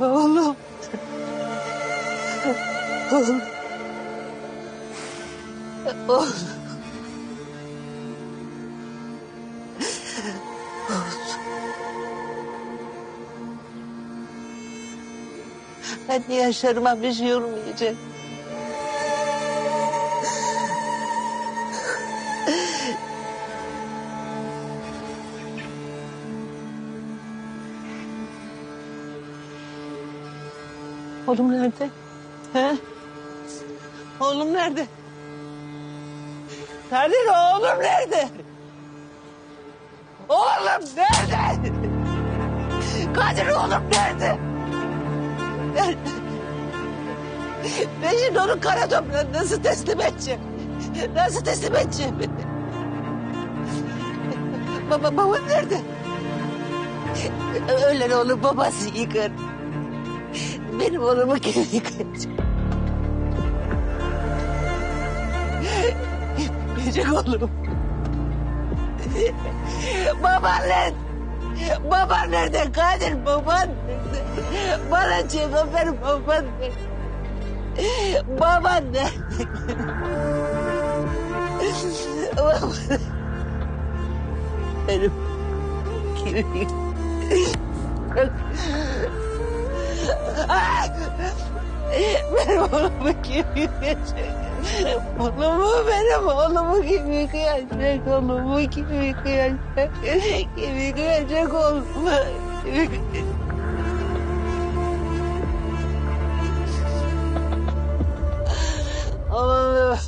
Oğlum. Oğlum. Oğlum. Ben yaşarıma bir şey olmayacak. Oğlum nerede? He? Oğlum nerede? Nerede oğlum nerede? Oğlum nerede? Kadir oğlum nerede? Nerede? Ben onu kara toprağa nasıl teslim edeceğim? Nasıl teslim edeceğim? Baba, baba nerede? Ölen oğlum babası yıkar. Benim oğlumu kim yıkayacak? Yıkayacak oğlum. Baban nerede? Baban nerede Kadir? Baban nerede? Bana ver baban nerede? Baban nerede? Baban Benim kimliğim. Benim oğlumu kim yıkayacak? Oğlumu benim oğlumu kim yıkayacak? Oğlumu kim yıkayacak? Kim yıkayacak oğlumu? Kim yıkayacak? Oğlum.